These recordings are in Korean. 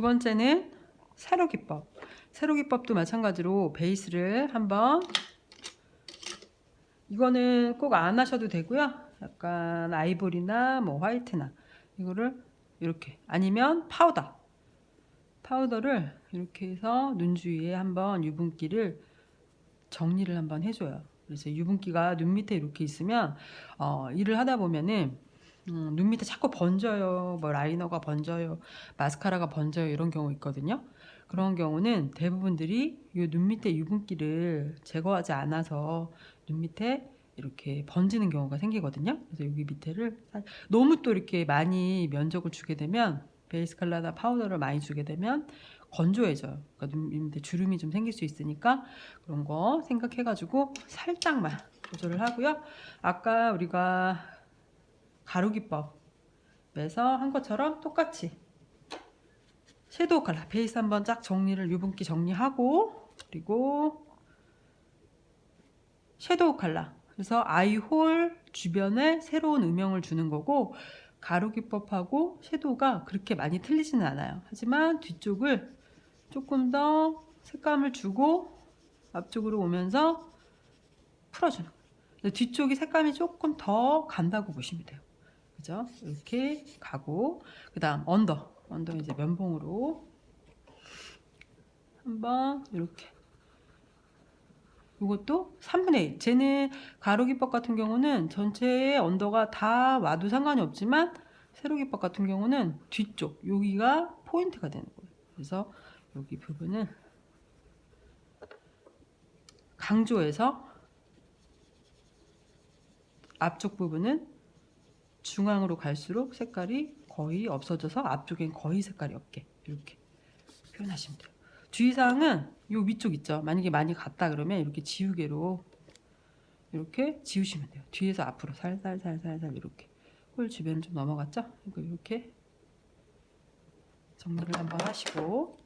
두 번째는 세로 기법. 세로 기법도 마찬가지로 베이스를 한번 이거는 꼭 안 하셔도 되고요. 약간 아이보리나 뭐 화이트나 이거를 이렇게 아니면 파우더 파우더를 이렇게 해서 눈 주위에 한번 유분기를 정리를 한번 해줘요. 그래서 유분기가 눈 밑에 이렇게 있으면 어, 일을 하다 보면은 음, 눈 밑에 자꾸 번져요. 뭐 라이너가 번져요. 마스카라가 번져요. 이런 경우 있거든요. 그런 경우는 대부분들이 이 눈 밑에 유분기를 제거하지 않아서 눈 밑에 이렇게 번지는 경우가 생기거든요. 그래서 여기 밑에를 살- 너무 또 이렇게 많이 면적을 주게 되면 베이스 컬러나 파우더를 많이 주게 되면 건조해져요. 그러니까 눈 밑에 주름이 좀 생길 수 있으니까 그런 거 생각해가지고 살짝만 조절을 하고요. 아까 우리가 가루기법에서 한 것처럼 똑같이. 섀도우 컬러. 베이스 한번 쫙 정리를 유분기 정리하고 그리고 섀도우 컬러. 그래서 아이홀 주변에 새로운 음영을 주는 거고 가루기법하고 섀도우가 그렇게 많이 틀리지는 않아요. 하지만 뒤쪽을 조금 더 색감을 주고 앞쪽으로 오면서 풀어주는 거예요. 뒤쪽이 색감이 조금 더 간다고 보시면 돼요 그죠? 이렇게 가고 그 다음 언더. 언더 이제 면봉으로 한번 이렇게. 이것도 3분의 1 쟤는 가로기법 같은 경우는 전체의 언더가 다 와도 상관이 없지만 세로기법 같은 경우는 뒤쪽 여기가 포인트가 되는 거예요. 그래서 여기 부분은 강조해서 앞쪽 부분은 중앙으로 갈수록 색깔이 거의 없어져서 앞쪽엔 거의 색깔이 없게 이렇게 표현하시면 돼요. 주의사항은 요 위쪽 있죠. 만약에 많이 갔다 그러면 이렇게 지우개로 이렇게 지우시면 돼요. 뒤에서 앞으로 살살살살살 이렇게 홀 주변을 좀 넘어갔죠? 이거 이렇게 정리를 한번 하시고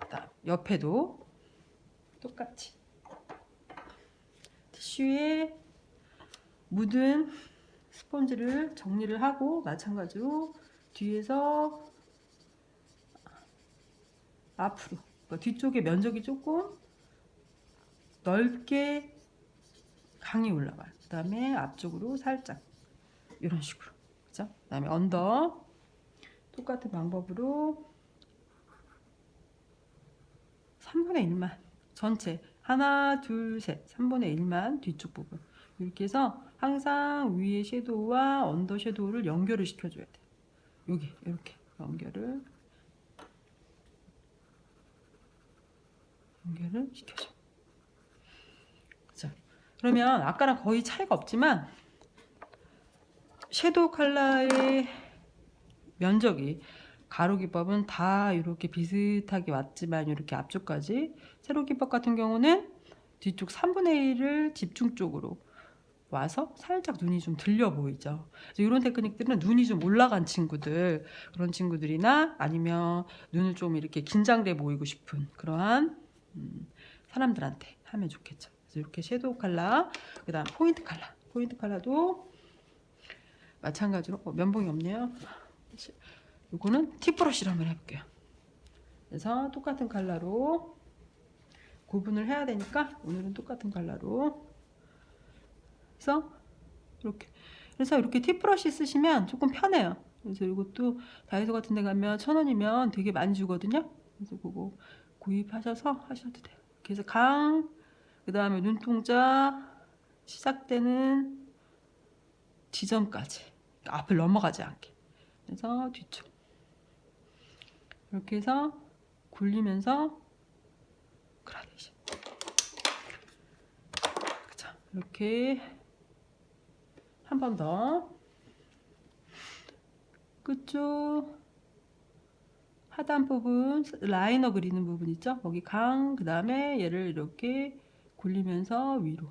그다음 옆에도 똑같이 티슈에 묻은 스펀지를 정리를 하고 마찬가지로 뒤에서 앞으로 그러니까 뒤쪽에 면적이 조금 넓게 강이 올라가요. 그 다음에 앞쪽으로 살짝 이런 식으로 그죠? 그 다음에 언더 똑같은 방법으로 3분의 1만 전체 하나 둘셋 3분의 1만 뒤쪽 부분 이렇게 해서 항상 위에 섀도우와 언더 섀도우를 연결을 시켜줘야 돼요. 여기 이렇게 연결을 연결을 시켜줘. 자, 그러면 아까랑 거의 차이가 없지만 섀도우 컬러의 면적이 가로 기법은 다 이렇게 비슷하게 왔지만 이렇게 앞쪽까지 세로 기법 같은 경우는 뒤쪽 3분의 1을 집중 쪽으로 와서 살짝 눈이 좀 들려 보이죠. 이런 테크닉들은 눈이 좀 올라간 친구들 그런 친구들이나 아니면 눈을 좀 이렇게 긴장돼 보이고 싶은 그러한 음, 사람들한테 하면 좋겠죠. 그래서 이렇게 섀도우 컬러, 그다음 포인트 컬러, 포인트 컬러도 마찬가지로 어, 면봉이 없네요. 이거는 팁브러쉬로 한번 해볼게요. 그래서 똑같은 컬러로 구분을 해야 되니까 오늘은 똑같은 컬러로 그래서 이렇게 그래서 이렇게 팁브러쉬 쓰시면 조금 편해요. 그래서 이것도 다이소 같은 데 가면 천 원이면 되게 많이 주거든요. 그래서 그거 구입하셔서 하셔도 돼요. 그래서 강, 그 다음에 눈동자 시작되는 지점까지 앞을 넘어가지 않게. 그래서 뒤쪽 이렇게 해서 굴리면서 그라데이션. 그죠? 이렇게 한 번 더 끝쪽 하단 부분 라이너 그리는 부분 있죠? 거기 강, 그 다음에 얘를 이렇게 굴리면서 위로.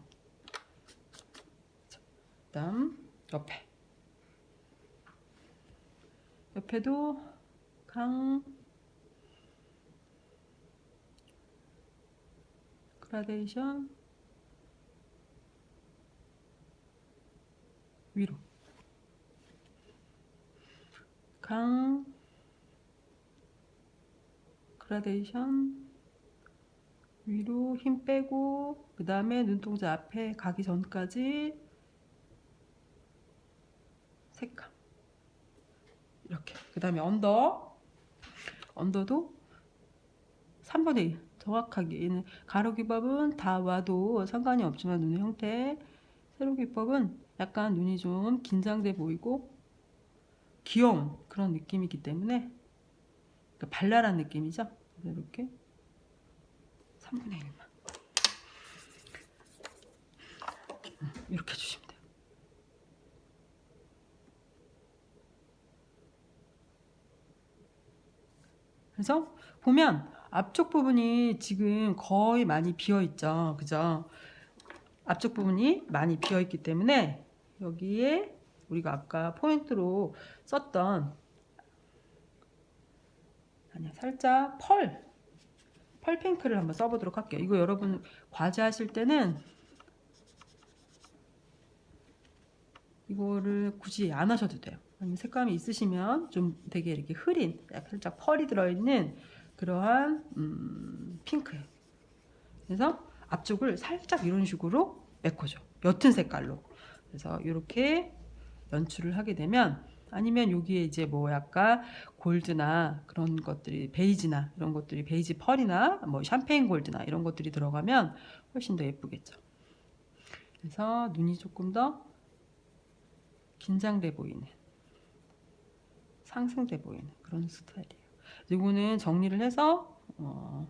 그 다음 옆에. 옆에도 강, 그라데이션, 위로. 강, 그라데이션 위로 힘 빼고 그 다음에 눈동자 앞에 가기 전까지 색감 이렇게. 그 다음에 언더. 언더도 3분의 1 정확하게. 얘는 가로 기법은 다 와도 상관이 없지만 눈의 형태 세로 기법은 약간 눈이 좀 긴장돼 보이고 귀여운 그런 느낌이기 때문에 그러니까 발랄한 느낌이죠 이렇게 3분의 1만 이렇게 해주시면 돼요 그래서 보면 앞쪽 부분이 지금 거의 많이 비어 있죠. 그죠? 앞쪽 부분이 많이 비어 있기 때문에 여기에 우리가 아까 포인트로 썼던 아니야 살짝 펄 펄핑크를 한번 써보도록 할게요. 이거 여러분 과제 하실 때는 이거를 굳이 안 하셔도 돼요. 아니면 색감이 있으시면 좀 되게 이렇게 흐린, 살짝 펄이 들어있는 그러한 음, 핑크예요. 그래서 앞쪽을 살짝 이런 식으로 메꿔줘. 옅은 색깔로. 그래서 이렇게 연출을 하게 되면 아니면 여기에 이제 뭐 약간 골드나 그런 것들이 베이지나 이런 것들이 베이지 펄이나 뭐 샴페인 골드나 이런 것들이 들어가면 훨씬 더 예쁘겠죠. 그래서 눈이 조금 더 긴장돼 보이는 상승돼 보이는 그런 스타일이에요. 이거는 정리를 해서 어,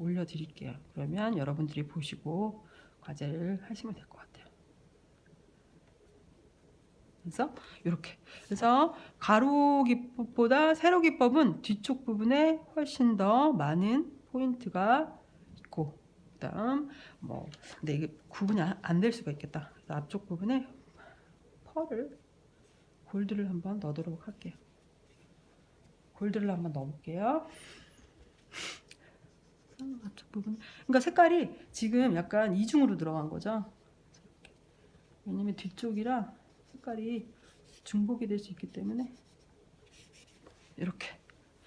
올려드릴게요. 그러면 여러분들이 보시고 과제를 하시면 될 것 같아요. 그래서 이렇게 그래서 가로 기법보다 세로 기법은 뒤쪽 부분에 훨씬 더 많은 포인트가 있고 그다음 뭐 근데 이게 구분이 안 될 수가 있겠다. 그래서 앞쪽 부분에 펄을 골드를 한번 넣도록 할게요. 골드를 한번 넣어볼게요. 앞쪽 부분. 그러니까 색깔이 지금 약간 이중으로 들어간 거죠. 왜냐면 뒤쪽이라 색깔이 중복이 될 수 있기 때문에 이렇게.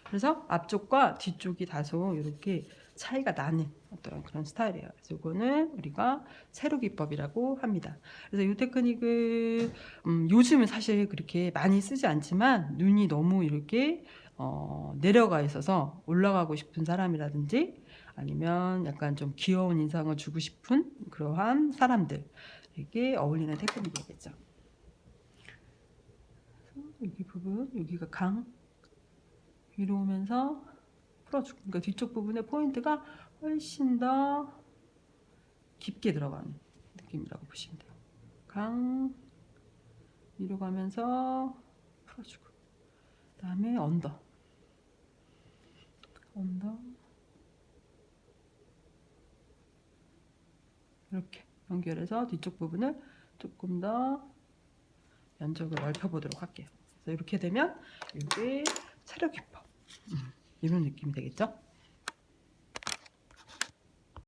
그래서 앞쪽과 뒤쪽이 다소 이렇게 차이가 나는 어떤 그런 스타일이에요. 그래서 이거는 우리가 세로 기법이라고 합니다. 그래서 이 테크닉을 음, 요즘은 사실 그렇게 많이 쓰지 않지만 눈이 너무 이렇게 어, 내려가 있어서 올라가고 싶은 사람이라든지 아니면 약간 좀 귀여운 인상을 주고 싶은 그러한 사람들에게 어울리는 테크닉이겠죠. 그래서 여기 부분, 여기가 강 위로 오면서 풀어주고, 그러니까 뒤쪽 부분의 포인트가 훨씬 더 깊게 들어가는 느낌이라고 보시면 돼요. 강 위로 가면서 풀어주고, 그 다음에 언더, 언더. 이렇게 연결해서 뒤쪽 부분을 조금 더 면적을 넓혀 보도록 할게요. 그래서 이렇게 되면 이게 체력 기법 음, 이런 느낌이 되겠죠?